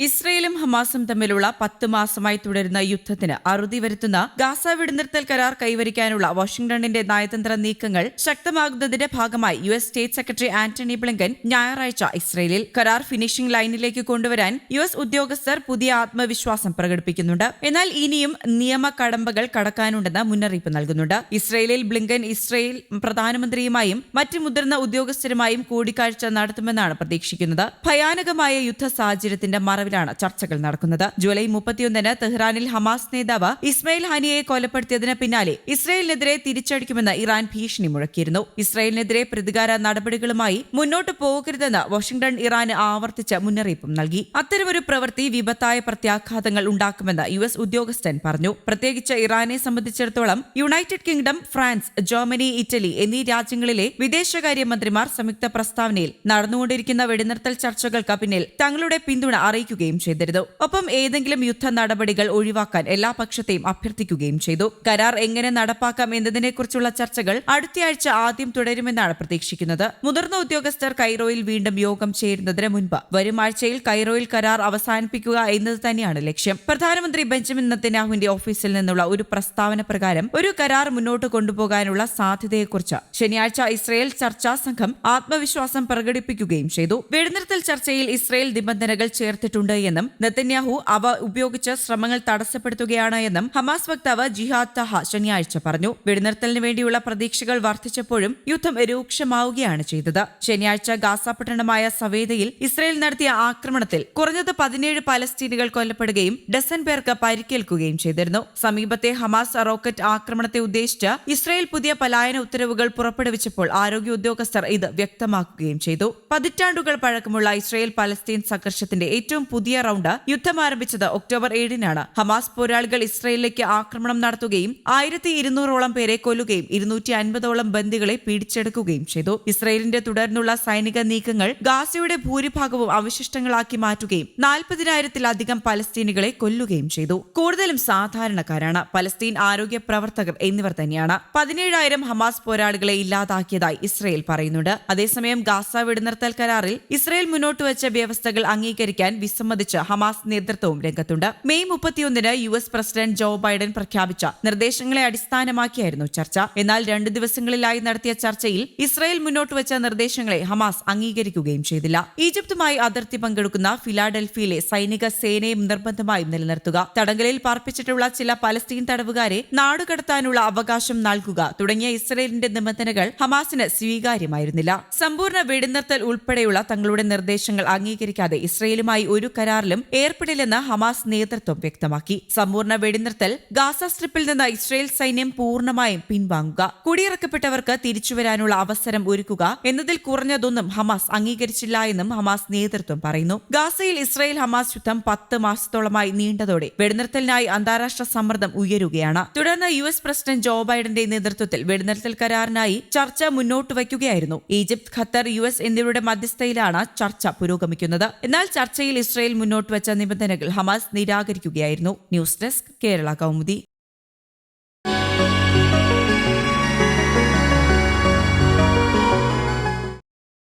ഇസ്രയേലും ഹമാസും തമ്മിലുള്ള പത്ത് മാസമായി തുടരുന്ന യുദ്ധത്തിന് അറുതി വരുത്തുന്ന ഗാസ വെടിനിർത്തൽ കരാർ കൈവരിക്കാനുള്ള വാഷിംഗ്ടണിന്റെ നയതന്ത്ര നീക്കങ്ങൾ ശക്തമാകുന്നതിന്റെ ഭാഗമായി U S state secretary Antony Blinken ഞായറാഴ്ച ഇസ്രയേലിൽ കരാർ ഫിനിഷിംഗ് ലൈനിലേക്ക് കൊണ്ടുവരാൻ യു എസ് ഉദ്യോഗസ്ഥർ പുതിയ ആത്മവിശ്വാസം പ്രകടിപ്പിക്കുന്നുണ്ട്. എന്നാൽ ഇനിയും നിയമ കടമ്പകൾ കടക്കാനുണ്ടെന്ന് മുന്നറിയിപ്പ് നൽകുന്നുണ്ട്. ഇസ്രയേലിൽ ബ്ലിങ്കൻ ഇസ്രയേൽ പ്രധാനമന്ത്രിയുമായും മറ്റ് മുതിർന്ന ഉദ്യോഗസ്ഥരുമായും കൂടിക്കാഴ്ച നടത്തുമെന്നാണ് പ്രതീക്ഷിക്കുന്നത്. ഭയാനകമായ യുദ്ധ സാഹചര്യത്തിന്റെ മറവിലാണ് ചർച്ചകൾ നടക്കുന്നത്. ജൂലൈ മുപ്പത്തിയൊന്നിന് തെഹ്റാനിൽ ഹമാസ് നേതാവ് ഇസ്മയിൽ ഹനിയെ കൊലപ്പെടുത്തിയതിന് പിന്നാലെ ഇസ്രയേലിനെതിരെ തിരിച്ചടിക്കുമെന്ന് ഇറാൻ ഭീഷണി മുഴക്കിയിരുന്നു. ഇസ്രയേലിനെതിരെ പ്രതികാര നടപടികളുമായി മുന്നോട്ട് പോകരുതെന്ന് വാഷിംഗ്ടൺ ഇറാന് ആവർത്തിച്ച് മുന്നറിയിപ്പും നൽകി. അത്തരമൊരു പ്രവൃത്തി വിപത്തായ പ്രത്യാഘാതങ്ങൾ ഉണ്ടാക്കുമെന്ന് യു എസ് ഉദ്യോഗസ്ഥൻ പറഞ്ഞു. പ്രത്യേകിച്ച് ഇറാനെ സംബന്ധിച്ചിടത്തോളം United Kingdom France Germany Italy എന്നീ രാജ്യങ്ങളിലെ വിദേശകാര്യമന്ത്രിമാർ സംയുക്ത പ്രസ്താവനയിൽ നടന്നുകൊണ്ടിരിക്കുന്ന വെടിനിർത്തൽ ചർച്ചകൾക്ക് പിന്നിൽ തങ്ങളുടെ പിന്തുണ അറിയിക്കുകയും ചെയ്തിരുന്നു ഒപ്പം ഏതെങ്കിലും യുദ്ധ നടപടികൾ ഒഴിവാക്കാൻ എല്ലാ പക്ഷത്തെയും അഭ്യർത്ഥിക്കുകയും ചെയ്തു. കരാർ എങ്ങനെ നടപ്പാക്കാം എന്നതിനെക്കുറിച്ചുള്ള ചർച്ചകൾ അടുത്തയാഴ്ച ആദ്യം തുടരുമെന്നാണ് പ്രതീക്ഷിക്കുന്നത്. മുതിർന്ന ഉദ്യോഗസ്ഥർ കൈറോയിൽ വീണ്ടും യോഗം ചേരുന്നതിന് മുൻപ് വരും ആഴ്ചയിൽ കൈറോയിൽ കരാർ അവസാനിപ്പിക്കുക എന്നത് തന്നെയാണ് ലക്ഷ്യം. പ്രധാനമന്ത്രി ബെഞ്ചമിൻ നത്തന്യാഹുവിന്റെ ഓഫീസിൽ നിന്നുള്ള ഒരു പ്രസ്താവന പ്രകാരം ഒരു കരാർ മുന്നോട്ട് കൊണ്ടുപോകാനുള്ള സാധ്യതയെക്കുറിച്ച് ശനിയാഴ്ച ഇസ്രയേൽ ചർച്ചാ സംഘം ആത്മവിശ്വാസം പ്രകടിപ്പിക്കുകയും ചെയ്തു. വെടിനിർത്തൽ ചർച്ചയിൽ ഇസ്രയേൽ നിബന്ധനകൾ ചേർത്തിട്ടുണ്ട്. എന്നും നെത്തന്യാഹു അവ ഉപയോഗിച്ച് ശ്രമങ്ങൾ തടസ്സപ്പെടുത്തുകയാണ് എന്നും ഹമാസ് വക്താവ് ജിഹാദ് തഹ ശനിയാഴ്ച പറഞ്ഞു. വെടിനിർത്തലിന് വേണ്ടിയുള്ള പ്രതീക്ഷകൾ വർദ്ധിച്ചപ്പോഴും യുദ്ധം രൂക്ഷമാവുകയാണ് ചെയ്തത്. ശനിയാഴ്ച ഗാസ പട്ടണമായ സവേദയിൽ ഇസ്രയേൽ നടത്തിയ ആക്രമണത്തിൽ കുറഞ്ഞത് പതിനേഴ് പലസ്തീനുകൾ കൊല്ലപ്പെടുകയും ഡസൻ പേർക്ക് പരിക്കേൽക്കുകയും ചെയ്തിരുന്നു. സമീപത്തെ ഹമാസ് റോക്കറ്റ് ആക്രമണത്തെ ഉദ്ദേശിച്ച് ഇസ്രയേൽ പുതിയ പലായന ഉത്തരവുകൾ പുറപ്പെടുവിച്ചപ്പോൾ ആരോഗ്യ ഉദ്യോഗസ്ഥർ ഇത് വ്യക്തമാക്കുകയും ചെയ്തു. പതിറ്റാണ്ടുകൾ പഴക്കമുള്ള ഇസ്രയേൽ പലസ്തീൻ സംഘർഷത്തിന്റെ ഏറ്റവും പുതിയ റൗണ്ട് യുദ്ധം ആരംഭിച്ചത് ഒക്ടോബർ ഏഴിനാണ്. ഹമാസ് പോരാളികൾ ഇസ്രയേലിലേക്ക് ആക്രമണം നടത്തുകയും ആയിരത്തി ഇരുന്നൂറോളം പേരെ കൊല്ലുകയും ഇരുന്നൂറ്റി അൻപതോളം ബന്ദികളെ പിടിച്ചെടുക്കുകയും ചെയ്തു. ഇസ്രയേലിന്റെ തുടർന്നുള്ള സൈനിക നീക്കങ്ങൾ ഗാസയുടെ ഭൂരിഭാഗവും അവശിഷ്ടങ്ങളാക്കി മാറ്റുകയും നാൽപ്പതിനായിരത്തിലധികം പലസ്തീനികളെ കൊല്ലുകയും ചെയ്തു. കൂടുതലും സാധാരണക്കാരാണ്. പലസ്തീൻ ആരോഗ്യ പ്രവർത്തകർ എന്നിവർ തന്നെയാണ്. പതിനേഴായിരം ഹമാസ് പോരാളികളെ ഇല്ലാതാക്കിയതായി ഇസ്രയേൽ പറയുന്നുണ്ട്. അതേസമയം ഗാസ വെടിനിർത്തൽ കരാറിൽ ഇസ്രയേൽ മുന്നോട്ട് വ്യവസ്ഥകൾ അംഗീകരിക്കാൻ വിസമ്മതിച്ച് ഹമാസ് നേതൃത്വവും രംഗത്തുണ്ട്. മെയ് മുപ്പത്തിയൊന്നിന് U S president Joe Biden പ്രഖ്യാപിച്ച നിർദ്ദേശങ്ങളെ അടിസ്ഥാനമാക്കിയായിരുന്നു ചർച്ച. എന്നാൽ രണ്ടു ദിവസങ്ങളിലായി നടത്തിയ ചർച്ചയിൽ ഇസ്രായേൽ മുന്നോട്ട് വെച്ച നിർദ്ദേശങ്ങളെ ഹമാസ് അംഗീകരിക്കുകയും ചെയ്തില്ല. ഈജിപ്തുമായി അതിർത്തി പങ്കെടുക്കുന്ന ഫിലാഡൽഫിയിലെ സൈനിക സേനയും നിർബന്ധമായും നിലനിർത്തുക. തടങ്കലിൽ പാർപ്പിച്ചിട്ടുള്ള ചില പലസ്തീൻ തടവുകാരെ നാടുകടത്താനുള്ള അവകാശം നൽകുക തുടങ്ങിയ ഇസ്രയേലിന്റെ നിബന്ധനകൾ ഹമാസിന് സ്വീകാര്യമായിരുന്നില്ല. സമ്പൂർണ വെടിനിർത്തൽ ഉൾപ്പെടെയുള്ള തങ്ങളുടെ നിർദ്ദേശങ്ങൾ അംഗീകരിക്കാതെ ഇസ്രയേലുമായി ഒരു കരാറിലും ഏർപ്പെടില്ലെന്ന് ഹമാസ് നേതൃത്വം വ്യക്തമാക്കി. സമ്പൂർണ വെടിനിർത്തൽ ഗാസ സ്ട്രിപ്പിൽ നിന്ന് ഇസ്രയേൽ സൈന്യം പൂർണമായും പിൻവാങ്ങുക. കുടിയിറക്കപ്പെട്ടവർക്ക് തിരിച്ചുവരാനുള്ള അവസരം ഒരുക്കുക എന്നതിൽ കുറഞ്ഞതൊന്നും ഹമാസ് അംഗീകരിച്ചില്ല എന്നും ഹമാസ് നേതൃത്വം പറയുന്നു. ഗാസയിൽ ഇസ്രയേൽ ഹമാസ് യുദ്ധം പത്ത് മാസത്തോളമായി നീണ്ടതോടെ വെടിനിർത്തലിനായി അന്താരാഷ്ട്ര സമ്മർദ്ദം ഉയരുകയാണ്. തുടർന്ന് യു എസ് പ്രസിഡന്റ് ജോ ബൈഡന്റെ നേതൃത്വത്തിൽ വെടിനിർത്തൽ കരാറിനായി ചർച്ച മുന്നോട്ട് വയ്ക്കുകയായിരുന്നു. ഈജിപ്ത് ഖത്തർ യു എസ് എന്നിവരുടെ മധ്യസ്ഥയിലാണ് ചർച്ച പുരോഗമിക്കുന്നത്. എന്നാൽ ചർച്ചയിൽ ഇസ്രയേൽ മുന്നോട്ട് വെച്ച നിബന്ധനകൾ Hamas നിരാകരിക്കുകയായിരുന്നു. News desk Kerala Kaumudi.